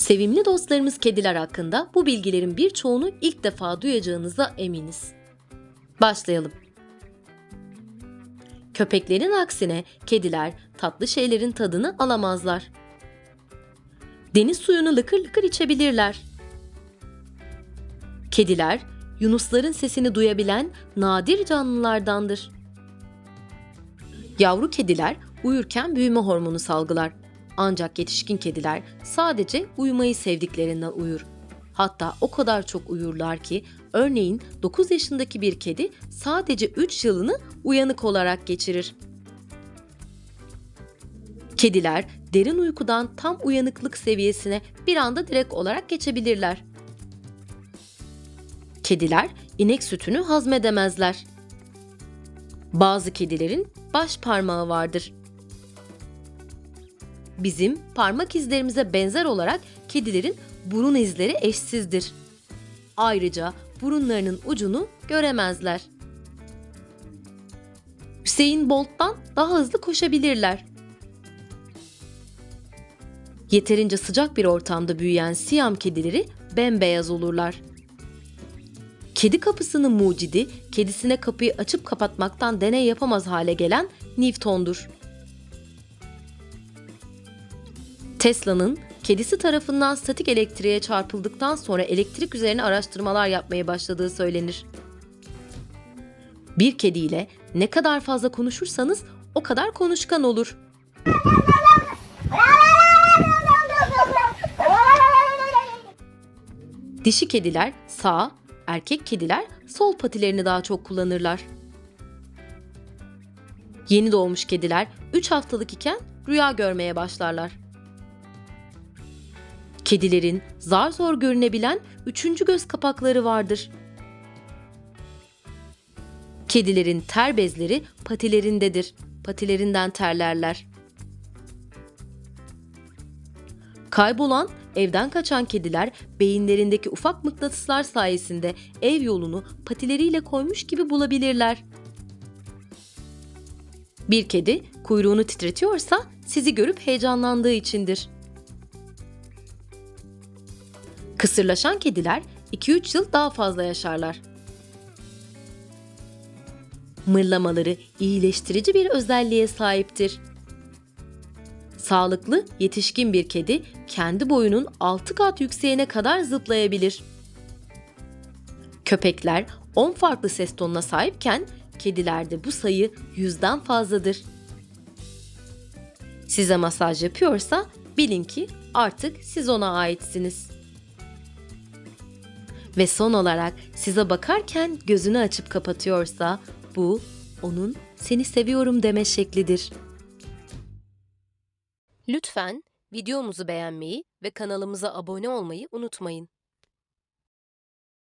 Sevimli dostlarımız kediler hakkında bu bilgilerin birçoğunu ilk defa duyacağınıza eminiz. Başlayalım. Köpeklerin aksine kediler tatlı şeylerin tadını alamazlar. Deniz suyunu lıkır lıkır içebilirler. Kediler, yunusların sesini duyabilen nadir canlılardandır. Yavru kediler uyurken büyüme hormonu salgılar. Ancak yetişkin kediler sadece uyumayı sevdiklerinden uyur. Hatta o kadar çok uyurlar ki örneğin 9 yaşındaki bir kedi sadece 3 yılını uyanık olarak geçirir. Kediler derin uykudan tam uyanıklık seviyesine bir anda direkt olarak geçebilirler. Kediler inek sütünü hazmedemezler. Bazı kedilerin baş parmağı vardır. Bizim parmak izlerimize benzer olarak kedilerin burun izleri eşsizdir. Ayrıca burunlarının ucunu göremezler. Hüseyin Bolt'tan daha hızlı koşabilirler. Yeterince sıcak bir ortamda büyüyen Siyam kedileri bembeyaz olurlar. Kedi kapısının mucidi, kedisine kapıyı açıp kapatmaktan deney yapamaz hale gelen Newton'dur. Tesla'nın kedisi tarafından statik elektriğe çarpıldıktan sonra elektrik üzerine araştırmalar yapmaya başladığı söylenir. Bir kediyle ne kadar fazla konuşursanız o kadar konuşkan olur. Dişi kediler sağ, erkek kediler sol patilerini daha çok kullanırlar. Yeni doğmuş kediler 3 haftalık iken rüya görmeye başlarlar. Kedilerin zar zor görünebilen üçüncü göz kapakları vardır. Kedilerin ter bezleri patilerindedir. Patilerinden terlerler. Kaybolan, evden kaçan kediler beyinlerindeki ufak mıknatıslar sayesinde ev yolunu patileriyle koymuş gibi bulabilirler. Bir kedi kuyruğunu titretiyorsa sizi görüp heyecanlandığı içindir. Kısırlaşan kediler 2-3 yıl daha fazla yaşarlar. Mırlamaları iyileştirici bir özelliğe sahiptir. Sağlıklı, yetişkin bir kedi kendi boyunun 6 kat yükseğine kadar zıplayabilir. Köpekler 10 farklı ses tonuna sahipken kedilerde bu sayı yüzden fazladır. Size masaj yapıyorsa bilin ki artık siz ona aitsiniz. Ve son olarak size bakarken gözünü açıp kapatıyorsa bu onun seni seviyorum deme şeklidir. Lütfen videomuzu beğenmeyi ve kanalımıza abone olmayı unutmayın.